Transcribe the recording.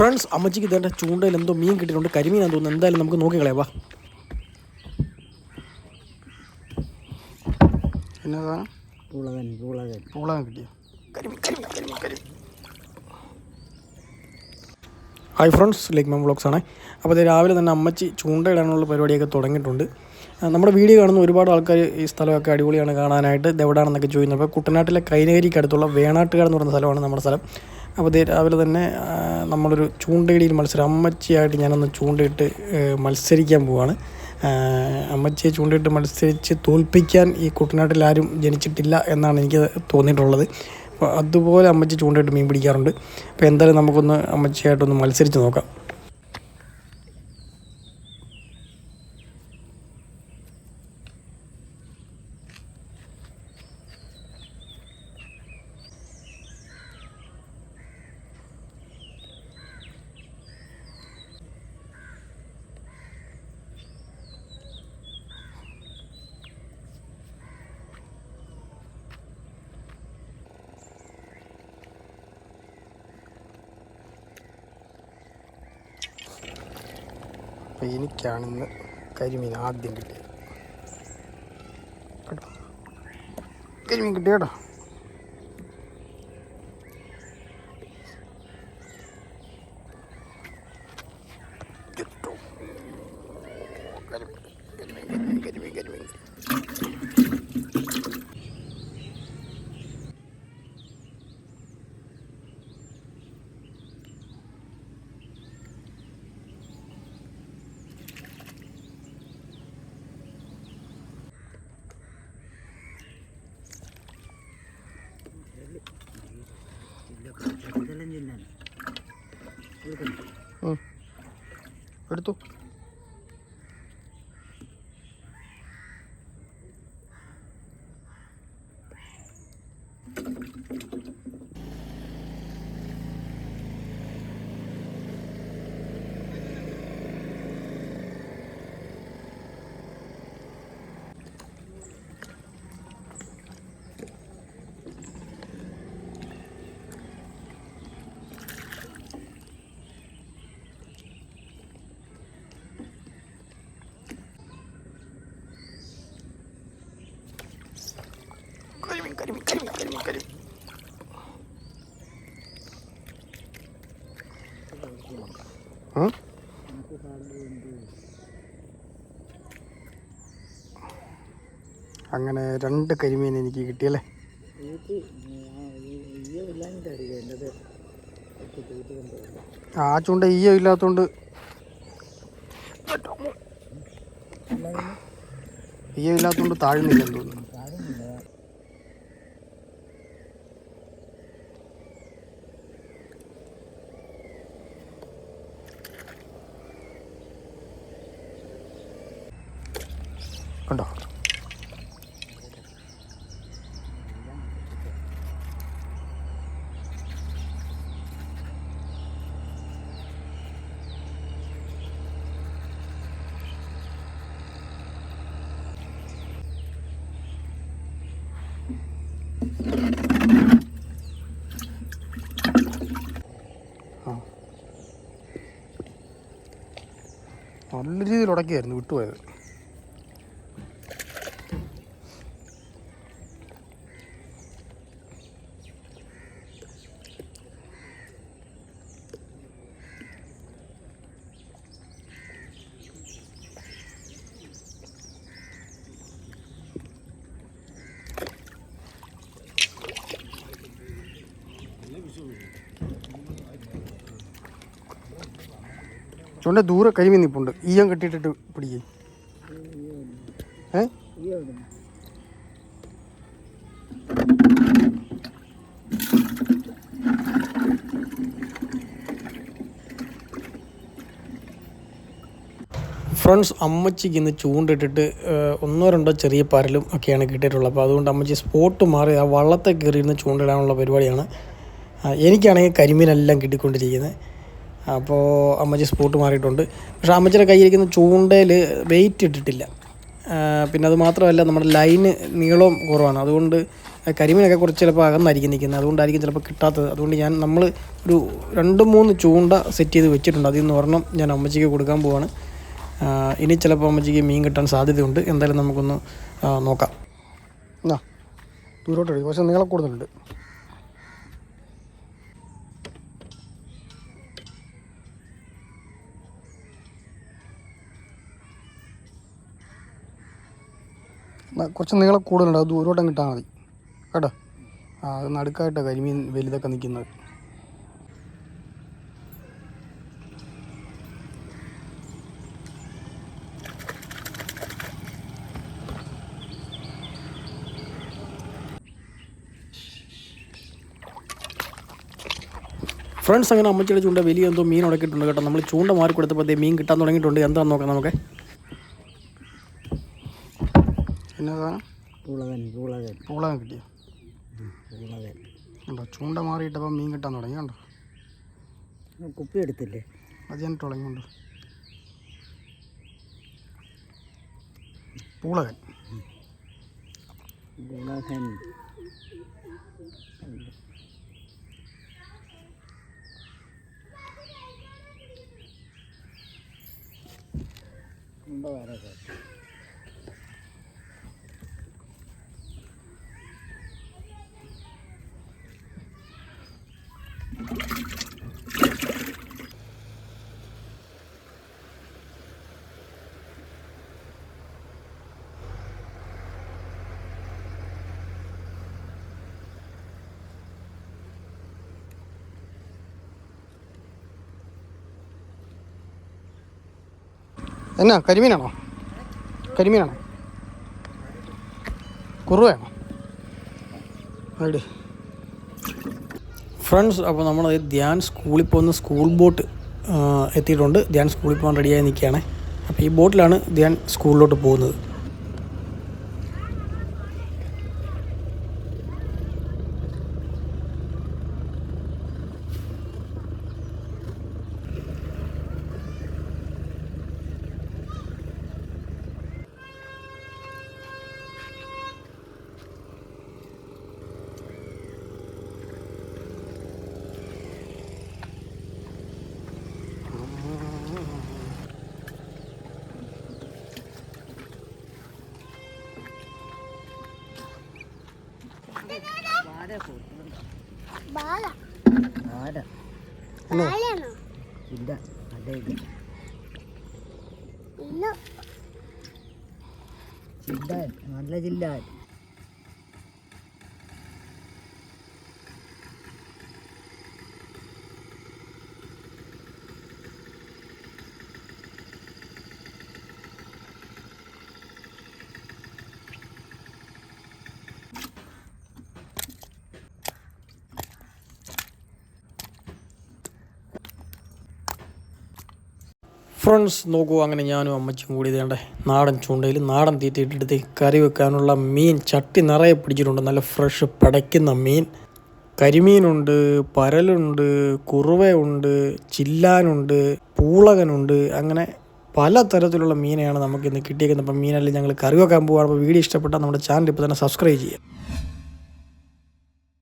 Friends അമ്മച്ചിക്ക് ഇതേണ്ട ചൂണ്ടയിൽ എന്തോ മീൻ കിട്ടിയിട്ടുണ്ട്. കരിമീനാന്ന് തോന്നുന്നു. എന്തായാലും നമുക്ക് നോക്കി കളയാം. വാ. എന്നതാ പുളകൻ പുളകൻ പൂളാൻ കിട്ടിയ? കരിമീൻ കരിമീൻ കരിമീൻ കരിമീൻ. Hi friends like mom vlogs ആണ്. അപ്പോൾ ഇത് രാവിലെ തന്നെ അമ്മച്ചി ചൂണ്ടയിടാനുള്ള പരിപാടിയൊക്കെ തുടങ്ങിയിട്ടുണ്ട്. നമ്മുടെ വീഡിയോ കാണുന്ന ഒരുപാട് ആൾക്കാർ ഈ സ്ഥലമൊക്കെ അടിപൊളിയാണ് കാണാനായിട്ട്. ഇത് എവിടെയാണെന്നൊക്കെ ചോദിക്കുന്നത് അപ്പോൾ കുട്ടനാട്ടിലെ കൈനകരിക്കടുത്തുള്ള വേണാട്ടുകാട് എന്ന് പറയുന്ന സ്ഥലമാണ് നമ്മുടെ സ്ഥലം. അപ്പോൾ രാവിലെ തന്നെ നമ്മളൊരു ചൂണ്ടയിടിയിൽ മത്സരം. അമ്മച്ചിയായിട്ട് ഞാനൊന്ന് ചൂണ്ടയിട്ട് മത്സരിക്കാൻ പോവാണ്. അമ്മച്ചിയെ ചൂണ്ടയിട്ട് മത്സരിച്ച് തോൽപ്പിക്കാൻ ഈ കുട്ടനാട്ടിൽ ആരും ജനിച്ചിട്ടില്ല എന്നാണ് എനിക്ക് തോന്നിയിട്ടുള്ളത്. അപ്പോൾ അതുപോലെ അമ്മച്ചി ചൂണ്ടയിട്ട് മീൻ പിടിക്കാറുണ്ട്. അപ്പോൾ എന്തായാലും നമുക്കൊന്ന് അമ്മച്ചിയായിട്ടൊന്ന് മത്സരിച്ച് നോക്കാം. അപ്പോൾ എനിക്കാണിന്ന് കരിമീൻ ആദ്യം കിട്ടിയത് കേട്ടോ കരിമീൻ കിട്ടിയ കേട്ടോ കിട്ടും. എടുത്തു. അങ്ങനെ രണ്ട് കരിമീൻ എനിക്ക് കിട്ടിയല്ലേ? ആ ചൂണ്ട ഈയോ ഇല്ലാത്തോണ്ട്. ഈയോ ഇല്ലാത്തോണ്ട് താഴ്ന്നില്ലെന്ന് തോന്നുന്നു. കണ്ടോ നല്ല രീതിയിൽ ഉടക്കിയായിരുന്നു വിട്ടുപോയത്. ചുണ്ട ദൂരെ കരിമീൻ നിപ്പുണ്ട്. ഈയം കെട്ടിയിട്ടിട്ട് പിടിക്കേ. ഫ്രണ്ട്സ് അമ്മച്ചിക്ക് ഇന്ന് ചൂണ്ടിട്ടിട്ട് ഒന്നോ രണ്ടോ ചെറിയ പരലും ഒക്കെയാണ് കിട്ടിയിട്ടുള്ളത്. അപ്പോൾ അതുകൊണ്ട് അമ്മച്ചി സ്പോട്ട് മാറി ആ വള്ളത്തെ കയറിയിരുന്ന് ചൂണ്ടിടാനുള്ള പരിപാടിയാണ്. എനിക്കാണെങ്കിൽ കരിമീനെല്ലാം കിട്ടിക്കൊണ്ടിരിക്കുന്നത്. അപ്പോൾ അമ്മച്ചി സ്പോട്ട് മാറിയിട്ടുണ്ട്. പക്ഷേ അമ്മച്ചിയുടെ കയ്യിരിക്കുന്ന ചൂണ്ടയിൽ വെയിറ്റ് ഇട്ടിട്ടില്ല. പിന്നെ അത് മാത്രമല്ല നമ്മുടെ ലൈന് നീളവും കുറവാണ്. അതുകൊണ്ട് കരിമീനൊക്കെ കുറച്ച് ചിലപ്പോൾ അകന്നായിരിക്കും നിൽക്കുന്നത് അതുകൊണ്ടായിരിക്കും ചിലപ്പോൾ കിട്ടാത്തത്. അതുകൊണ്ട് ഞാൻ നമ്മൾ ഒരു രണ്ട് മൂന്ന് ചൂണ്ട സെറ്റ് ചെയ്ത് വെച്ചിട്ടുണ്ട്. അതിൽ നിന്ന് ഒരെണ്ണം ഞാൻ അമ്മച്ചിക്ക് കൊടുക്കാൻ പോവാണ്. ഇനി ചിലപ്പോൾ അമ്മച്ചിക്ക് മീൻ കിട്ടാൻ സാധ്യതയുണ്ട്. എന്തായാലും നമുക്കൊന്ന് നോക്കാം. ദൂരോട്ടെ പക്ഷേ നീളം കൂടുതലുണ്ട്. കുറച്ച് നീളം കൂടുതലുണ്ട്. അത് ദൂരോട്ടം കിട്ടാൽ മതി. കേട്ടോ? ആ അത് നടുക്കായിട്ടാണ് കരിമീൻ വലുതൊക്കെ നിൽക്കുന്നത് ഫ്രണ്ട്സ് അങ്ങനെ അമ്മച്ചിയുടെ ചൂണ്ട വലിയ എന്തോ മീൻ ഉടക്കിയിട്ടുണ്ട് കേട്ടോ. നമ്മൾ ചൂണ്ട മാറി കൊടുത്തപ്പോൾ മീൻ കിട്ടാൻ തുടങ്ങിയിട്ടുണ്ട്. എന്താണെന്ന് നോക്കാം നമുക്ക്? എന്നാ സാധനം പൂളകൻ പൂളകൻ പൂളകം കിട്ടിയോ പൂളകൻ കണ്ടോ ചൂണ്ട മാറിയിട്ടപ്പോൾ മീൻ കിട്ടാൻ തുടങ്ങി കണ്ടോ? കുപ്പി എടുത്തില്ലേ? അത് ഞാൻ തുടങ്ങിയുണ്ട് പൂളകൻ പൂളകൻ വേറെ എന്നാ കരിമീനാണോ? കരിമീനാണോ? കുറുവയാണോ? അവിടെ ഫ്രണ്ട്സ് അപ്പോൾ നമ്മൾ ധ്യാൻ സ്കൂളിൽ പോകുന്ന സ്കൂൾ ബോട്ട് എത്തിയിട്ടുണ്ട്. ധ്യാൻ സ്കൂളിൽ പോകാൻ റെഡിയായി നിൽക്കുകയാണ്. അപ്പോൾ ഈ ബോട്ടിലാണ് ധ്യാൻ സ്കൂളിലോട്ട് പോകുന്നത്. ഇല്ല അതെ ഇല്ല. ചില്ലാൻ നല്ല ചില്ലാൻ ഫ്രണ്ട്സ് നോക്കൂ അങ്ങനെ ഞാനും അമ്മച്ചും കൂടി ഇതേണ്ട നാടൻ ചൂണ്ടയിൽ നാടൻ തീറ്റിയിട്ടെടുത്ത് കറി വെക്കാനുള്ള മീൻ ചട്ടി നിറയെ പിടിച്ചിട്ടുണ്ട്. നല്ല ഫ്രഷ് പടയ്ക്കുന്ന മീൻ. കരിമീനുണ്ട് പരലുണ്ട് കുറുവയുണ്ട് ചില്ലാനുണ്ട് പൂളകനുണ്ട് അങ്ങനെ പല തരത്തിലുള്ള മീനെയാണ് നമുക്ക് ഇന്ന് കിട്ടിയേക്കുന്നത്. അപ്പം മീനല്ലേ ഞങ്ങൾ കറി വെക്കാൻ പോവുകയാണ് അപ്പോൾ വീഡിയോ ഇഷ്ടപ്പെട്ടാൽ നമ്മുടെ ചാനൽ ഇപ്പോൾ തന്നെ സബ്സ്ക്രൈബ് ചെയ്യുക.